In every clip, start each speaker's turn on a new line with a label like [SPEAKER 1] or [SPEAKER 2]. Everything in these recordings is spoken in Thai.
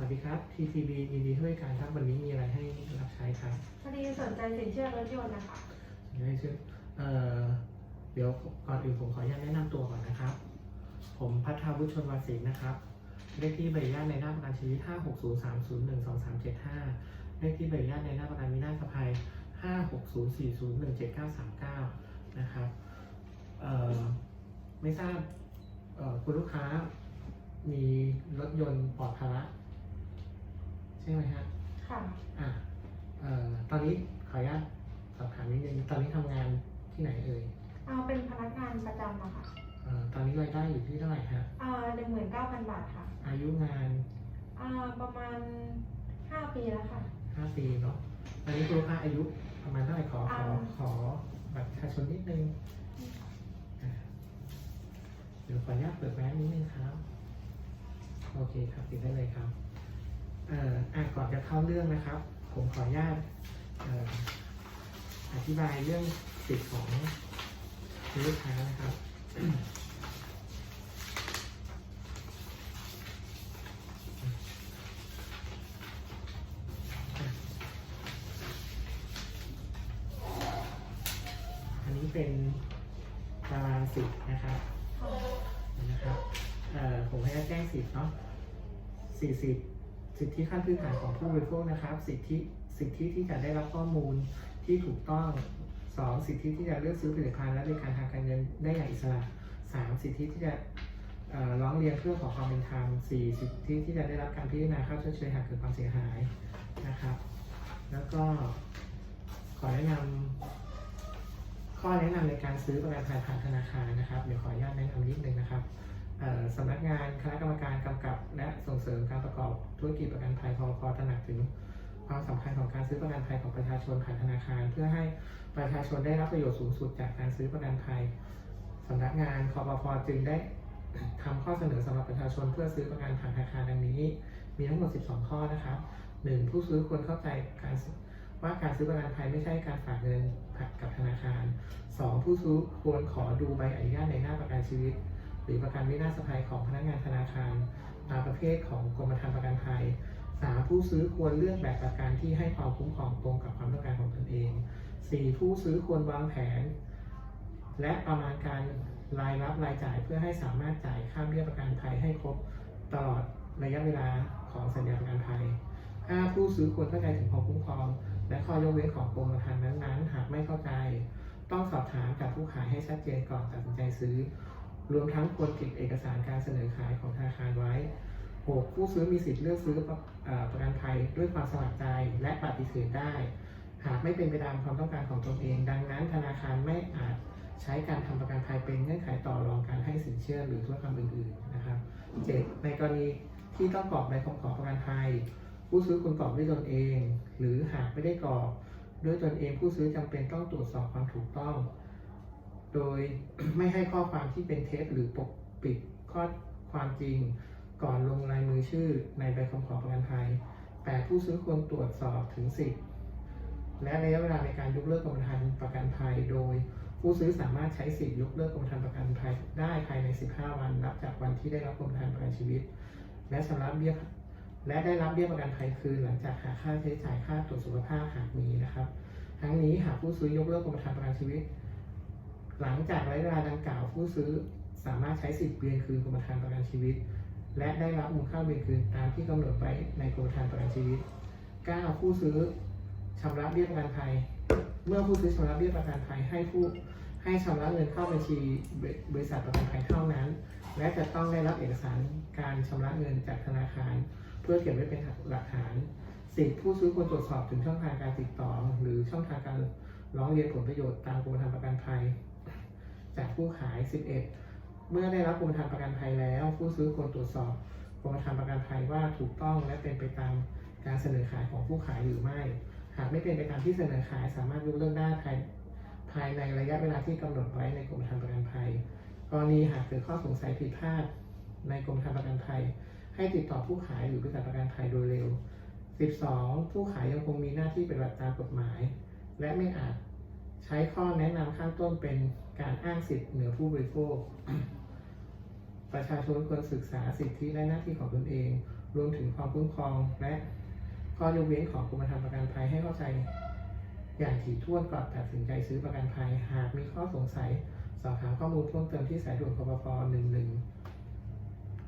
[SPEAKER 1] วัสดีครับ TTB ยินดีให้บริการครับวันนี้มีอะไรให้รับใช้ครับ
[SPEAKER 2] พอดีสนใจสินเชื่อรถยนต์นะคะ
[SPEAKER 1] ให้ชื่อเอ่อเดี๋ยวก่อนอื่นผมขออนุญาตแนะนำตัวก่อนนะครับ ผมพัฒวุฒิชนวาสินนะครับเลขที่ใบอนุญาตในหน้าประกันชีวิต 560301235เลขที่ใบอนุญาตในหน้าประกันวินาศภัย56040179939 นะครับเอ่อไม่ทราบเอ่อคุณลูกค้ามีรถยนต์ปลอดภาระใช่ไหมฮะ
[SPEAKER 2] ค่ะ
[SPEAKER 1] อะเอ่อตอนนี้ขออนุญาตสอบถามนิดนึงตอนนี้ทำงานที่ไหนเอ่ย
[SPEAKER 2] เอาเป็นพนักงานประจำอะค่ะ
[SPEAKER 1] เอ่อตอนนี้รายได้อยู่ที่เท่าไหร่ฮะ
[SPEAKER 2] อ่าหนึ่งหมื่นเก้าพันบาทค่ะ
[SPEAKER 1] อายุงาน
[SPEAKER 2] อ่าประมาณห้าปีแล้วค่ะ
[SPEAKER 1] 5ปีเนาะตอนนี้คุณลูกค้าอายุประมาณเท่าไหร่ขอขอ
[SPEAKER 2] อ่า
[SPEAKER 1] ขอบัตรประชาชนนิดนึงอะเดี๋ยวขออนุญาตเปิดแมสนิดนึงครับ โอเคครับติดได้เลยครับ เอ่ออะก่อนจะเข้าเรื่องนะครับ ผมขออนุญาตอธิบายเรื่องสิทธิ์ของลูกค้านะครับอันนี้เป็นตารางสิทธิ์นะครับนะครับผมให้แจ้งสิทธิ์เนาะสี่สิทธิ์ สิทธิขั้นพื้นฐานของผู้บริโภคนะครับ สิทธิสิทธิที่จะได้รับข้อมูลที่ถูกต้องสองสิทธิที่จะเลือกซื้อผลิตภัณฑ์และบริการทางการเงินได้อย่างอิสระสามสิทธิที่จะร้องเรียนเพื่อขอความเป็นธรรมสี่สิทธิที่จะได้รับการพิจารณาค่าชดเชยหากเกิดความเสียหายนะครับ แล้วก็ขอแนะนำข้อแนะนำในการซื้อประกันภัยผ่านธนาคารนะครับเดี๋ยวขออนุญาตแนะนำนิดนึงนะครับ สำนักงานคณะกรรมการกำกับ และส่งเสริมการประกอบธุรกิจประกันภัยพพตระหนักถึงความสำคัญของการซื้อประกันภัยของประชาชนผ่านธนาคาร เพื่อให้ประชาชนได้รับประโยชน์สูงสุดจากการซื้อประกันภัยสำนักงานคอปพจึงได้ทำข้อเสนอสำหรับประชาชนเพื่อซื้อประกันผ่านธนาคารดังนี้ มีทั้งหมด 12 ข้อนะครับ 1. ผู้ซื้อควรเข้าใจการว่าการซื้อประกันภัยไม่ใช่การฝากเงินกับธนาคาร 2. ผู้ซื้อควรขอดูใบอนุญาตในหน้าประกันชีวิต รือประกันวินาศภัยของพนักงานธนาคารตามประเภทของกรมธรรม์ประกันภัย 3. ผู้ซื้อควรเลือกแบบประกันที่ให้ความคุ้มครองตรงกับความต้องการของตนเอง 4. ผู้ซื้อควรวางแผน และประมาณการรายรับรายจ่ายเพื่อให้สามารถจ่ายค่าเบี้ยประกันภัยให้ครบตลอดระยะเวลาของสัญญาประกันภัย 5. ผู้ซื้อควรเข้าใจถึงความคุ้มครอง และข้อยกเว้นของกรมธรรม์นั้นๆ หากไม่เข้าใจ ต้องสอบถามกับผู้ขายให้ชัดเจนก่อนตัดสินใจซื้อ รวมทั้งควรเก็บเอกสารการเสนอขายของธนาคารไว้ 6. ผู้ซื้อมีสิทธิ์เลือกซื้อประเอ่อประกันภัยด้วยความสมัครใจและปฏิเสธได้ หากไม่เป็นไปตามความต้องการของตนเอง ดังนั้นธนาคารไม่อาจใช้การทำประกันภัยเป็นเงื่อนไขต่อรองการให้สินเชื่อหรือธุรกรรมอื่นๆนะครับ 7. ในกรณีที่ต้องกรอกใบคำขอประกันภัย ผู้ซื้อควรกรอกด้วยตนเอง หรือหากไม่ได้กรอกด้วยตนเองผู้ซื้อจำเป็นต้องตรวจสอบความถูกต้อง โดยไม่ให้ข้อความที่เป็นเท็จหรือปกปิดข้อความจริง ก่อนลงลายมือชื่อในใบคำขอประกันภัยแต่ผู้ซื้อควรตรวจสอบถึงสิทธิ์และระยะเวลาในการยกเลิกกรมธรรม์ประกันภัย โดย ผู้ซื้อสามารถใช้สิทธิ์ยกเลิกกรมธรรม์ประกันภัยได้ภายใน 15 วันนับจากวันที่ได้รับกรมธรรม์ประกันชีวิต และชำระเบี้ยและได้รับเบี้ยประกันภัยคืนหลังจากหาค่าใช้จ่ายค่าตรวจสุขภาพหากมีนะครับ ทั้งนี้หากผู้ซื้อยกเลิกกรมธรรม์ประกันชีวิต หลังจากระยะเวลาดังกล่าวผู้ซื้อสามารถใช้สิทธิ์เวียนคืนกรมธรรม์ประกันชีวิต และได้รับมูลค่าเวียนคืนตามที่กำหนดไว้ในกรมธรรม์ประกันชีวิต 9. ผู้ซื้อชำระเบี้ยประกันภัย เมื่อผู้ซื้อชำระเบี้ยประกันภัยให้ผู้ให้ชำระเงินเข้าบัญชีบริษัทประกันภัยเท่านั้น และจะต้องได้รับเอกสารการชำระเงินจากธนาคาร เพื่อเก็บไว้เป็นหลักฐาน สิทธิผู้ซื้อควรตรวจสอบถึงช่องทางการติดต่อ หรือช่องทางการร้องเรียนผลประโยชน์ตามกรมธรรม์ประกันภัย จากผู้ขาย 11 เมื่อได้รับกรมธรรม์ประกันภัยแล้ว ผู้ซื้อควรตรวจสอบกรมธรรม์ประกันภัยว่าถูกต้องและเป็นไปตามการเสนอขายของผู้ขายหรือไม่ หากไม่เป็นไปตามที่เสนอขาย สามารถยกเลิกได้ภายภายในระยะเวลาที่กำหนดไว้ในกรมธรรม์ประกันภัย กรณีหากเกิดข้อสงสัยผิดพลาดในกรมธรรม์ประกันภัย ให้ติดต่อผู้ขายหรือบริษัทประกันภัยโดยเร็ว 12. ผู้ขายยังคงมีหน้าที่ปฏิบัติตามกฎหมาย และไม่อาจใช้ข้อแนะนำข้างต้นเป็น การอ้างสิทธิ์เหนือผู้บริโภค ประชาชนควรศึกษาสิทธิและหน้าที่ของตนเอง รวมถึงความคุ้มครองและข้อยกเว้นของกรมธรรม์ประกันภัยให้เข้าใจ อย่างถี่ถ้วนก่อนตัดสินใจซื้อประกันภัย หากมีข้อสงสัย สอบถามข้อมูลเพิ่มเติมที่สายด่วนคปฟหนึ่งหนึ่ง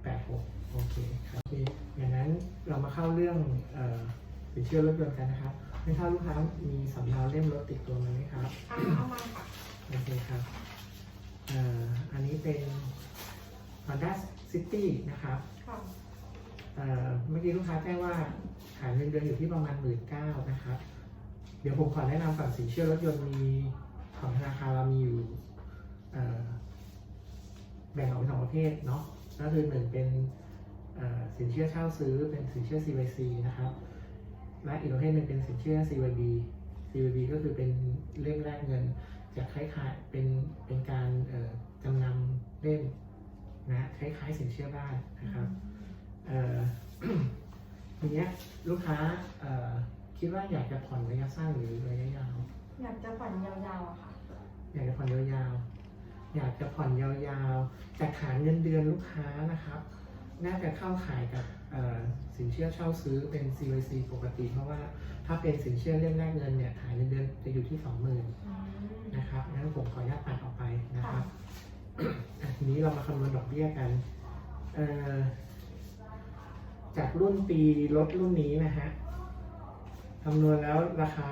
[SPEAKER 1] แปดหกโอเคครับโอเคอย่างนั้นเรามาเข้าเรื่องเอ่อสินเชื่อรถยนต์กันนะครับไม่ทราบลูกค้ามีสำเนาเล่มรถติดตัวมาไหมครับ
[SPEAKER 2] เอาเอามาค่ะ
[SPEAKER 1] โอเคครับเอ่ออันนี้เป็น Honda City นะครับ
[SPEAKER 2] ค่ะ
[SPEAKER 1] เอ่อเมื่อกี้ลูกค้าแจ้งว่าขายเงินเดือนอยู่ที่ประมาณหมื่นเก้านะครับ เดี๋ยวผมขอแนะนำก่อนสินเชื่อรถยนต์มีของธนาคารเรามีอยู่เอ่อแบ่งออกเป็นสองประเภทเนาะก็คือหนึ่งเป็นเอ่อสินเชื่อเช่าซื้อเป็นสินเชื่อ CYC นะครับ และอีกประเภทหนึ่งเป็นสินเชื่อ CYB CYB ก็คือเป็นเล่มแรกเงิน จะคล้ายๆเป็นเป็นการเอ่อจำนำเล่มนะคล้ายๆสินเชื่อบ้านนะครับเอ่อทีเนี้ยลูกค้าเอ่อคิดว่าอยากจะผ่อนระยะสั้นหรือระยะยาว
[SPEAKER 2] อยากจะผ่อนยาวๆอะค่ะ
[SPEAKER 1] อยากจะผ่อนยาวๆ อยากจะผ่อนยาวๆ จากฐานเงินเดือนลูกค้านะครับ น่าจะเข้าข่ายกับเอ่อสินเชื่อเช่าซื้อเป็น CYC ปกติ เพราะว่าถ้าเป็นสินเชื่อเล่มแรกเงินเนี่ยฐานเงินเดือนจะอยู่ที่20,000
[SPEAKER 2] อืม
[SPEAKER 1] นะครับงั้นผมขออนุญาตตัดออกไปนะครับอะทีนี้เรามาคำนวณดอกเบี้ยกันเอ่อจากรุ่นปีรถรุ่นนี้นะฮะคำนวณแล้วราคา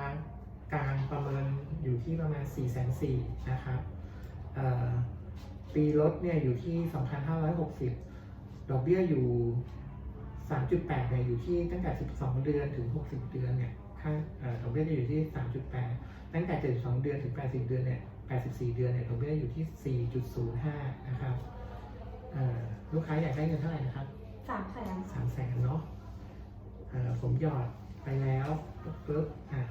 [SPEAKER 1] กลางประเมินอยู่ที่ประมาณ 4 4 0 0 0นะครับเอ่อปีรถเนี่ยอยู่ที่ 2,560 ดอกเบี้ยอยู่ 3.8เนี่ยอยู่ที่ตั้งแต่ 12 เดือนถึง 60 เดือนเนี่ยค่าเอ่อดอกเบี้ยจะอยู่ที่ 3.8 ตั้งแต่ 72 เดือนถึง 80 เดือนเนี่ย 84 เดือนเนี่ยดอกเบี้ยอยู่ที่ 4.05 นะครับเอ่อลูกค้าอยากได้เงินเท่าไหร่นะครับ
[SPEAKER 2] สามแสน
[SPEAKER 1] สามแสนเนาะเอ่อผมหยอดไปแล้วปุ๊บปุ๊บอะ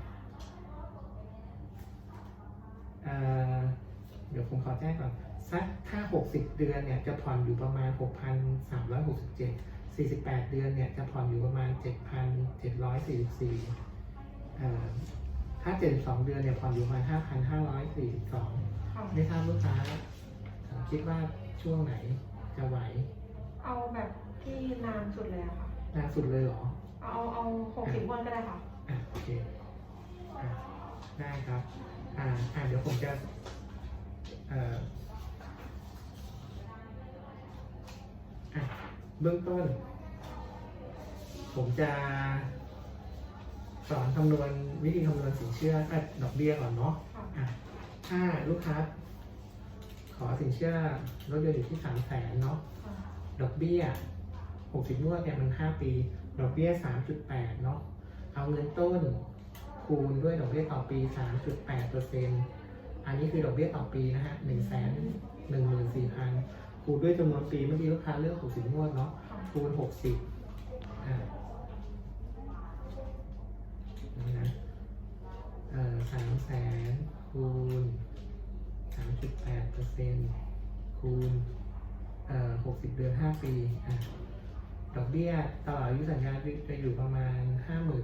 [SPEAKER 1] เอ่อเดี๋ยวผมขอแจ้งก่อนสักถ้า 60 เดือนเนี่ยจะผ่อนอยู่ประมาณ 6,367 48 เดือนเนี่ยจะผ่อนอยู่ประมาณ 7,744 เอ่อถ้า72เดือนเนี่ยผ่อนอยู่ประมาณ5,542
[SPEAKER 2] ค่ะ
[SPEAKER 1] ไม่ทราบลูกค้าเอ่อคิดว่าช่วงไหนจะไหว
[SPEAKER 2] เอาแบบที่นานสุดเลยอะค่ะ
[SPEAKER 1] นานสุดเลยเหรอ
[SPEAKER 2] เอาเอาเอาหกสิบวันก็ได้ค่ะ
[SPEAKER 1] อะโอเคอะได้ครับ อ่าอ่าเดี๋ยวผมจะเอ่ออะเบื้องต้น ผมจะ สอนคำนวณวิธีคำนวณสินเชื่อเอ่อดอกเบี้ยก่อนเนาะ
[SPEAKER 2] ค่ะ
[SPEAKER 1] อะถ้าลูกค้าขอสินเชื่อรถยนต์อยู่ที่สามแสนเนาะ
[SPEAKER 2] ค่ะ
[SPEAKER 1] ดอกเบี้ย60งวดเนี่ยมัน5ปี ดอกเบี้ย3.8เนาะ เอาเงินต้นคูณด้วยดอกเบี้ยต่อปี3.8เปอร์เซ็นต์อันนี้คือดอกเบี้ยต่อปีนะฮะ1 1 4 0 0 0คูณด้วยจำนวนปีเมื่อกี้ลูกค้าเลือก60งวดเนาะ
[SPEAKER 2] ค่ะ
[SPEAKER 1] คูณ60อ่านี่นะ เอ่อ แสนคูณ3.8เปอร์เซ็นต์คูณเอ่อ60เดือน5ปีอะดอกเบี้ยตลอดอายุสัญญาจะอยู่ประมาณ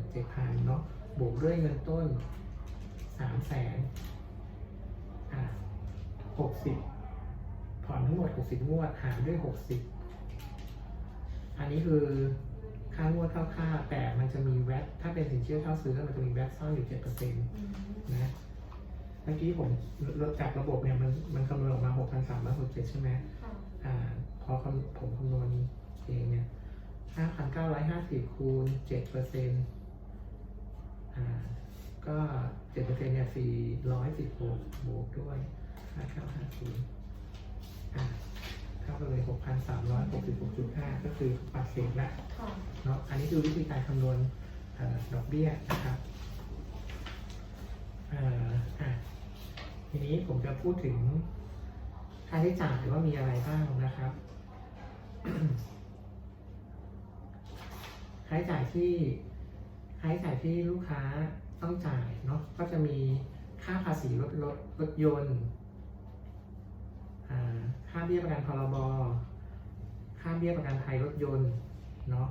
[SPEAKER 1] 57,000เนาะบวกด้วยเงินต้น300,000อะ60ผ่อนทั้งหมด60งวดหารด้วย60อันนี้คือค่างวดคร่าวๆแต่มันจะมีแวตถ้าเป็นสินเชื่อเช่าซื้อมันจะมีแวตซ่อนอยู่7%
[SPEAKER 2] อืม
[SPEAKER 1] นะ มื่อกี้ผมลดจากระบบเนี่ยมันมันคำนวณออกมา 6,367 ใช่ไหม
[SPEAKER 2] ค่ะ
[SPEAKER 1] อ่าพอคำผมคำนวณเองเนี่ยห้าพันเก้าร้อยห้าสิบคูณเจ็ดเปอร์เซ็นต์อ่าก็เจ็ดเปอร์เซ็นต์เนี่ยสี่ร้อยสิบหกบวกด้วยห้าเก้าห้าศูนย์อ่าเท่ากันเลยหกพันสามร้อยหกสิบหกจุดห้าก็คือปัดเศษละ
[SPEAKER 2] ค่ะ
[SPEAKER 1] เนาะอันนี้คือวิธีการคำนวณเอ่อดอกเบี้ยนะครับเอ่ออะ ทีนี้ผมจะพูดถึงค่าใช้จ่ายว่ามีอะไรบ้างนะครับ ค่าใช้จ่ายที่ค่าใช้จ่ายที่ลูกค้าต้องจ่ายเนาะก็จะมีค่าภาษีรถรถรถยนต์ค่าเบี้ยประกันพรบค่าเบี้ยประกันภัยรถยนต์เนาะ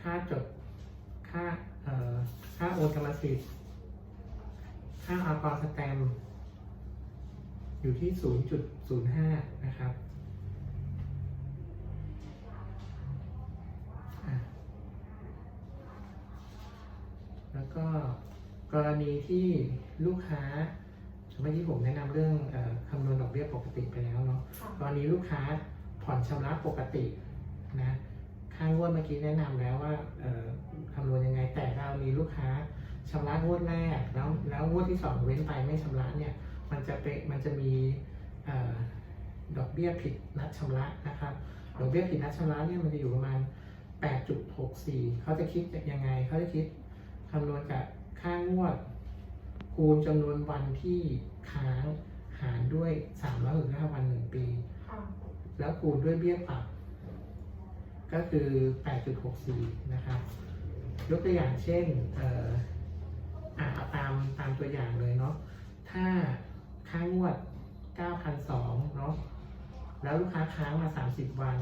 [SPEAKER 1] ค่าจดค่า ค่าโอนกรรมสติค่าอากรสแตมอยู่ที่ 0.05 นะครับแล้วก็กรณีที่ลูกค้าเมื่อกี้ผมแนะนำเรื่องอคำนวณดอกเบี้ยปกติไปแล้วเนาะ
[SPEAKER 2] ต
[SPEAKER 1] อนนี้ลูกค้าผ่อนชำระปกตินะค่างวดเมื่อกี้แนะนำแล้วว่าำนวณยังไง แต่เรามีลูกค้าชำระงวดแรกแล้วแล้วงวดที่สองเว้นไปไม่ชำระเนี่ยมันจะเป็นมันจะมีเอ่อดอกเบี้ยผิดนัดชำระนะครับดอกเบี้ยผิดนัดชำระเนี่ยมันจะอยู่ประมาณ 8.64 เขาจะคิดยังไง เขาจะคิดคำนวณจากค่างวด คูณจำนวนวันที่ค้างหารด้วย 365 วัน 1 ปี
[SPEAKER 2] ค่ะ
[SPEAKER 1] แล้วคูณด้วยเบี้ยปรับ ก็คือ 8.64 นะครับ ยกตัวอย่างเช่นเอ่ออะเอาตามตามตัวอย่างเลยเนาะถ้าค่างวด 9,200เนาะแล้วลูกค้าค้างมา 30 วัน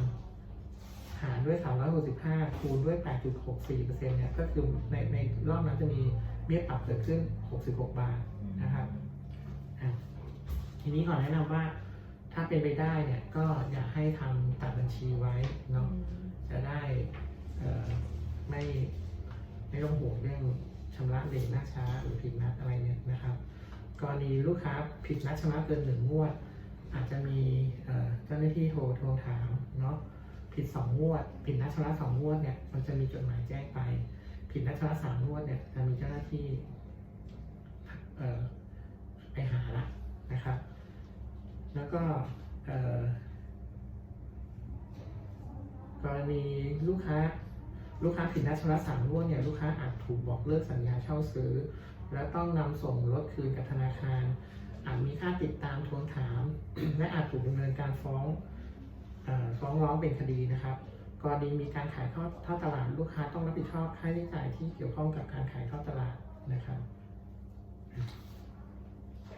[SPEAKER 1] หารด้วย 365 คูณด้วย 8.64%เนี่ยก็คือในในรอบนั้นจะมีเบี้ยปรับเกิดขึ้น 66 บาทนะครับอะทีนี้ขอแนะนำว่าถ้าเป็นไปได้เนี่ยก็อยากให้ทำตัดบัญชีไว้เนาะจะได้เอ่อไม่ ไม่ต้องห่วงเรื่องชำระเลทหน้าช้าหรือผิดนัดอะไรเนี่ยนะครับ กรณีลูกค้าผิดนัดชำระเกินหนึ่งงวด อาจจะมีเจ้าหน้าที่โทรโทรถามเนาะผิดสองงวด ผิดนัดชำระสองงวดเนี่ยมันจะมีจดหมายแจ้งไป ผิดนัดชำระสามงวดเนี่ยจะมีเจ้าหน้าที่เออไปหาละนะครับ แล้วก็เออกรณีลูกค้า ลูกค้าผิดนัดชำระสามงวดเนี่ยลูกค้าอาจถูกบอกเลิกสัญญาเช่าซื้อ และต้องนำส่งรถคืนกับธนาคาร อาจมีค่าติดตามทวงถาม และอาจถูกดำเนินการฟ้องฟ้องร้องเป็นคดีนะครับกรณีมีการขายทอดทอตลาดลูกค้าต้องรับผิดชอบค่าใช้จ่ายที่เกี่ยวข้องกับการขายทอดตลาดนะครับ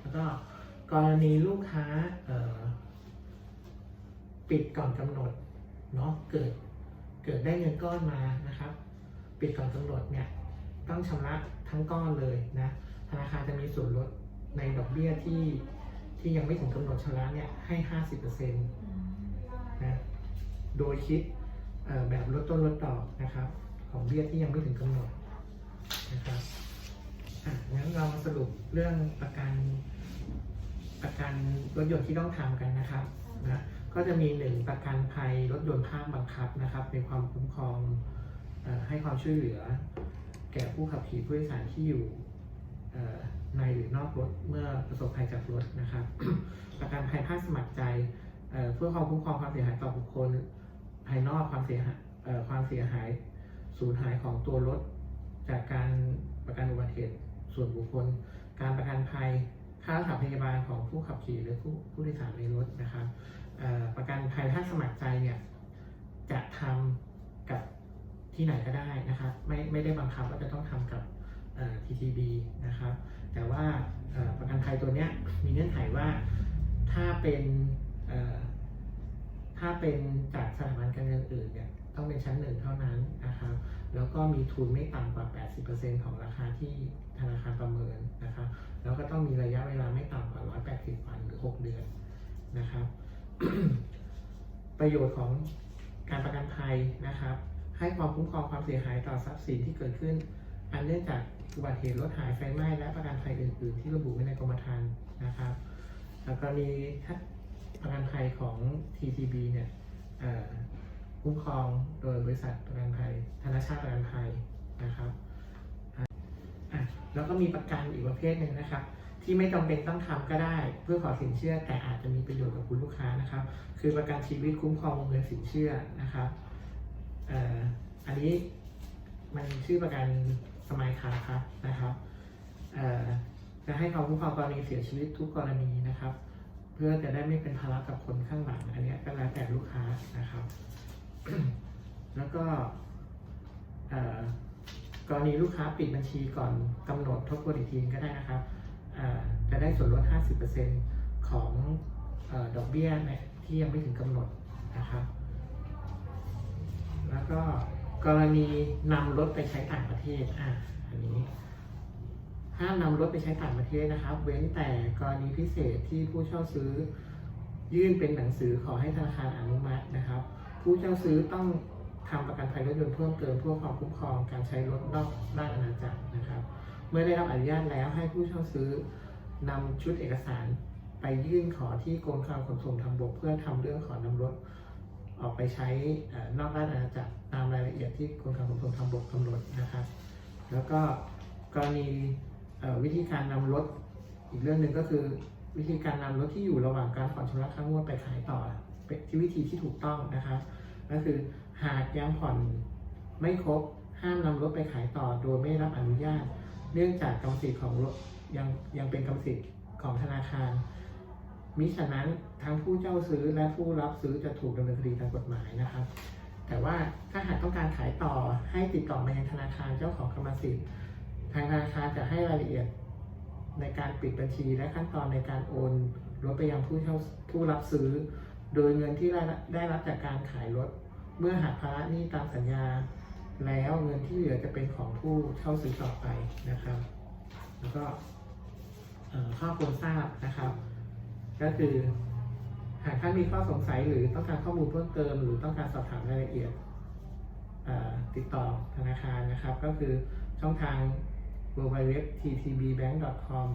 [SPEAKER 1] แล้วก็กรณีลูกค้าปิดก่อนกำหนดเนาะเกิด เกิดได้เงินก้อนมานะครับ ปิดก่อนกำหนดเนี่ยต้องชำระทั้งก้อนเลยนะธนาคารจะมีส่วนลดในดอกเบี้ยที่ที่ยังไม่ถึงกำหนดชำระเนี่ยให้ห้าสิบเปอร์เซ็นต์นะโดยคิดแบบลดต้นลดดอกนะครับ ของเบี้ยที่ยังไม่ถึงกำหนดนะครับอะงั้นเรามาสรุปเรื่องประกันประกันรถยนต์ที่ต้องทำกันนะครับนะ ก็จะมีหนึ่งประกันภัยรถยนต์ภาคบังคับนะครับเป็นความคุ้มครองอให้ความช่วยเหลือ แก่ผู้ขับขี่ผู้โดยสารที่อยู่ในหรือนอกรถเมื่อประสบภัยจากรถนะครับ ประกันภัยภาคสมัครใจเพื่อความคุ้มครองความเสียหายต่อบุคคล ภายนอกความเสียหายความเสียหายสูญหายของตัวรถ จากการประกันอุบัติเหตุส่วนบุคคล การประกันภัยค่ารักษาพยาบาลของผู้ขับขี่หรือผู้ผู้โดยสารในรถนะครับ ประกันภัยถ้าสมัครใจเนี่ยจะทำกับที่ไหนก็ได้นะครับไม่ไม่ได้บังคับว่าจะต้องทำกับ TTB นะครับ แต่ว่าประกันภัยตัวเนี้ยมีเงื่อนไขว่าถ้าเป็นถ้าเป็นจากสถาบันการเงินอื่นเนี่ยต้องเป็นชั้นหนึ่งเท่านั้นนะครับ แล้วก็มีทุนไม่ต่ำกว่า 80%ของราคาที่ธนาคารประเมินนะครับ แล้วก็ต้องมีระยะเวลาไม่ต่ำกว่า 180 วันหรือ 6 เดือนนะครับ ประโยชน์ของการประกันภัยนะครับ ให้ความคุ้มครองความเสียหายต่อทรัพย์สินที่เกิดขึ้น อันเนื่องจากอุบัติเหตุรถหายไฟไหม้และประกันภัยอื่น ๆ ที่ระบุไว้ในกรมธรรม์นะครับแล้วกรณีประกันภัยของ TTB เนี่ยคุ้มครองโดยบริษัทประกันภัย ธนาชาติประกันภัยนะครับ แล้วก็มีประกันอีกประเภทหนึ่งนะครับ ที่ไม่จำเป็นต้องทำก็ได้ เพื่อขอสินเชื่อแต่อาจจะมีประโยชน์กับคุณลูกค้านะครับ คือประกันชีวิตคุ้มครองวงเงินสินเชื่อนะครับเอ่ออันนี้มันชื่อประกันสมัยคาครับนะครับเอ่อจะให้ความคุ้มครองกรณีเสียชีวิตทุกกรณีนะครับ เพื่อจะได้ไม่เป็นภาระกับคนข้างหลังอันนี้ก็แล้วแต่ลูกค้านะครับ แล้วก็เอ่อกรณีลูกค้าปิดบัญชีก่อนกำหนดทบทวนอีกทีก็ได้นะครับ จะได้ส่วนลด 50%ของเอดอกเบี้ยนี่ยที่ยังไม่ถึงกำหนดนะครับ แล้วก็กรณีนำรถไปใช้ต่างประเทศอะอันนี้ห้ามนำรถไปใช้ต่างประเทศนะครับ เว้นแต่กรณีพิเศษที่ผู้เช่าซื้อ ยื่นเป็นหนังสือขอให้ธนาคารอนุมัตินะครับ ผู้เช่าซื้อต้องทำประกันภัยรถยนต์เพิ่มเติมเพื่อความคุ้มครองการใช้รถนอกด้านอาณาจักรนะครับ เมื่อได้รับอนุญาตแล้วให้ผู้เช่าซื้อนำชุดเอกสารไปยื่นขอที่กรมการขนส่งทางบกเพื่อทำเรื่องขอนำรถออกไปใช้นอกราชอาณาจักรตามรายละเอียดที่กรมการขนส่งทางบกกำหนดนะครับ แล้วก็กรณีวิธีการนำรถอีกเรื่องหนึ่งก็คือวิธีการนำรถที่อยู่ระหว่างการผ่อนชำระค่างวดไปขายต่อเป็นที่วิธีที่ถูกต้องนะครับก็คือหากยังผ่อนไม่ครบห้ามนำรถไปขายต่อโดยไม่รับอนุญาต เนื่องจากกรรมสิทธิ์ของรถยังยังเป็นกรรมสิทธิ์ของธนาคาร มิฉะนั้นทั้งผู้เจ้าซื้อและผู้รับซื้อจะถูกดำเนินคดีตามกฎหมายนะครับ แต่ว่าถ้าหากต้องการขายต่อให้ติดต่อมายังธนาคารเจ้าของกรรมสิทธิ์ ทางธนาคารจะให้รายละเอียดในการปิดบัญชีและขั้นตอนในการโอนรถไปยังผู้เช่าผู้รับซื้อ โดยเงินที่ได้ได้รับจากการขายรถ เมื่อหักภาระหนี้ตามสัญญา แล้วเงินที่เหลือจะเป็นของผู้เช่าซื้อต่อไปนะครับ แล้วก็ข้อควรทราบนะครับ ก็คือหากท่านมีข้อสงสัยหรือต้องการข้อมูลเพิ่มเติม หรือต้องการสอบถามรายละเอียดติดต่อธนาคารนะครับ ก็คือช่องทาง www.ttbbank.com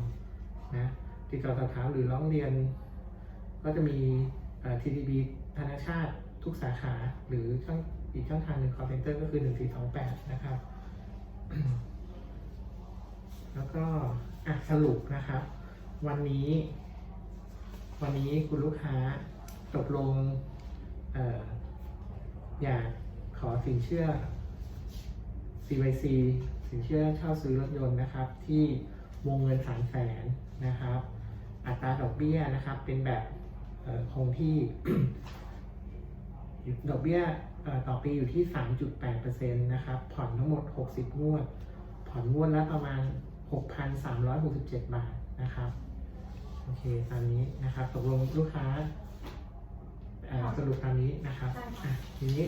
[SPEAKER 1] นะติดต่อสอบถามหรือร้องเรียน ก็จะมี TTB ธนาชาติ ทุกสาขาหรือช่องอีกช่องทางหนึ่ง call center ก็คือ 1428 นะครับ แล้วก็อะสรุปนะครับ วันนี้ วันนี้คุณลูกค้าตกลงอออยากขอสินเชื่อ CYC สินเชื่อเช่าซื้อรถยนต์นะครับ ที่วงเงินสามแสนนะครับ อัตราดอกเบี้ยนะครับ เป็นแบบคงที่ ดอกเบี้ยเอ่อต่อปีอยู่ที่ 3.8%นะครับ ผ่อนทั้งหมด 60 งวด ผ่อนงวดละประมาณ 6,367 บาทนะครับ โอเค ตามนี้นะครับ ตกลงลูกค้าเอ่อสรุปตามนี้นะครับ
[SPEAKER 2] ใช่ค่ะ
[SPEAKER 1] อะทีนี้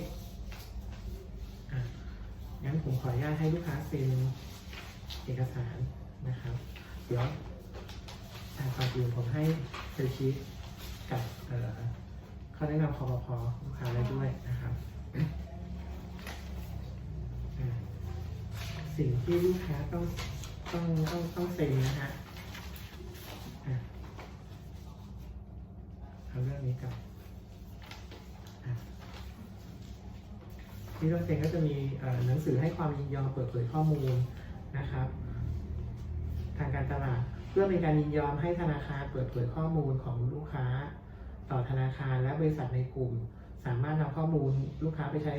[SPEAKER 1] อะงั้นผมขออนุญาตให้ลูกค้าเซ็นเอกสารนะครับ เดี๋ยวทางก่อนอื่นผมให้เซอร์ชีตกับเอ่อ ข้อแนะนำคอปพลูกค้าไว้ด้วยนะครับ สิ่งที่ลูกค้าต้องต้องต้องต้องเซ็นนะฮะเอาเรื่องนี้ก่อนที่ต้องเซ็นก็จะมีหนังสือให้ความยินยอมเปิดเผยข้อมูลนะครับ ทางการตลาดเพื่อเป็นการยินยอมให้ธนาคารเปิดเผยข้อมูลของลูกค้า ต่อธนาคารและบริษัทในกลุ่ม สามารถนำข้อมูลลูกค้าไปใช้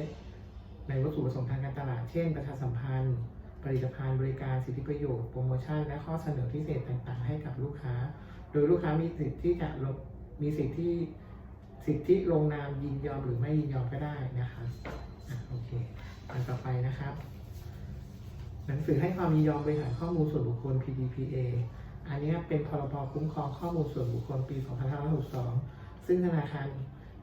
[SPEAKER 1] ในวัตถุประสงค์ทางการตลาด เช่น ประชาสัมพันธ์ ผลิตภัณฑ์ บริการ สิทธิประโยชน์ โปรโมชั่น และข้อเสนอพิเศษต่างๆ ให้กับลูกค้า โดยลูกค้ามีสิทธิ์ที่จะลงมีสิทธิที่สิทธิลงนามยินยอมหรือไม่ยินยอมก็ได้นะคะอะโอเค อันต่อไปนะครับ หนังสือให้ความยินยอมบริหารข้อมูลส่วนบุคคล PDPA อันนี้เป็นพรบคุ้มครองข้อมูลส่วนบุคคลปี 2562 ซึ่งธนาคาร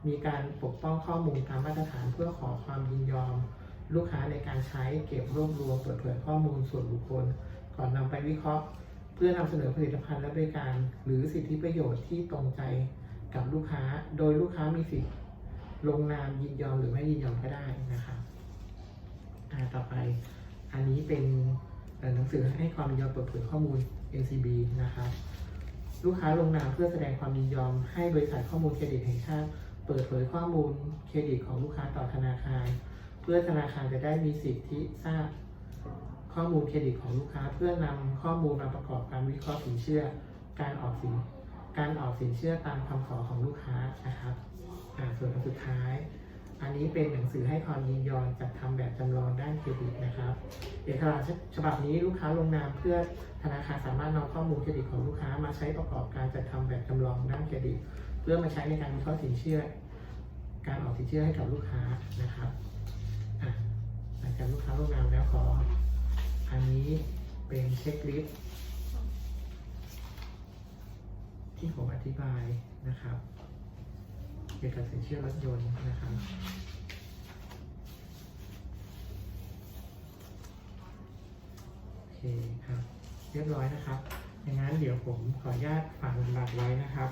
[SPEAKER 1] มีการปกป้องข้อมูลตามมาตรฐานเพื่อขอความยินยอม ลูกค้าในการใช้เก็บรวบรวมเปิดเผยข้อมูลส่วนบุคคล ก่อนนำไปวิเคราะห์ เพื่อนำเสนอผลิตภัณฑ์และบริการ หรือสิทธิประโยชน์ที่ตรงใจกับลูกค้า โดยลูกค้ามีสิทธิ์ลงนามยินยอมหรือไม่ยินยอมก็ได้นะครับต่อไปอันนี้เป็นหนังสือให้ความยินยอมเปิดเผยข้อมูล NCB นะครับ ลูกค้าลงนามเพื่อแสดงความยินยอม ให้บริษัทข้อมูลเครดิตแห่งชาติเปิดเผยข้อมูลเครดิตของลูกค้าต่อธนาคาร เพื่อธนาคารจะได้มีสิทธิทราบ ข้อมูลเครดิตของลูกค้า เพื่อนำข้อมูลมาประกอบการวิเคราะห์สินเชื่อ การออกสินการออกสินเชื่อตามคำขอของลูกค้านะครับอ่าส่วนอันสุดท้าย อันนี้เป็นหนังสือให้ความยินยอมจัดทำแบบจำลองด้านเครดิตนะครับเอกสารฉบับนี้ลูกค้าลงนามเพื่อธนาคารสามารถนำข้อมูลเครดิตของลูกค้ามาใช้ประกอบการจัดทำแบบจำลองด้านเครดิต เพื่อมาใช้ในการวิเคราะห์สินเชื่อ การออกสินเชื่อให้กับลูกค้านะครับหลังจากลูกค้าลงนามแล้วขอ อันนี้เป็นเช็คลิสต์ที่ผมอธิบายนะครับ เกี่ยวกับสินเชื่อรถยนต์นะครับโอเคครับ เรียบร้อยนะครับอย่างนั้นเดี๋ยวผมขออนุญาตฝากบัตรไว้นะครับ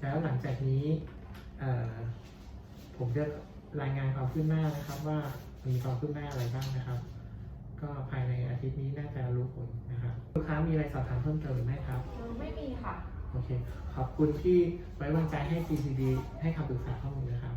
[SPEAKER 1] แล้วหลังจากนี้ผมจะรายงานความคืบหน้านะครับ ว่ามีความคืบหน้าอะไรบ้างนะครับ ก็ภายในอาทิตย์นี้น่าจะรู้ผลนะครับ ลูกค้ามีอะไรสอบถามเพิ่มเติมไหมครับ
[SPEAKER 2] ไม่มีค่ะ
[SPEAKER 1] โอเค ขอบคุณที่ไว้วางใจให้ GCD ให้คำปรึกษาข้อมูลนะครับ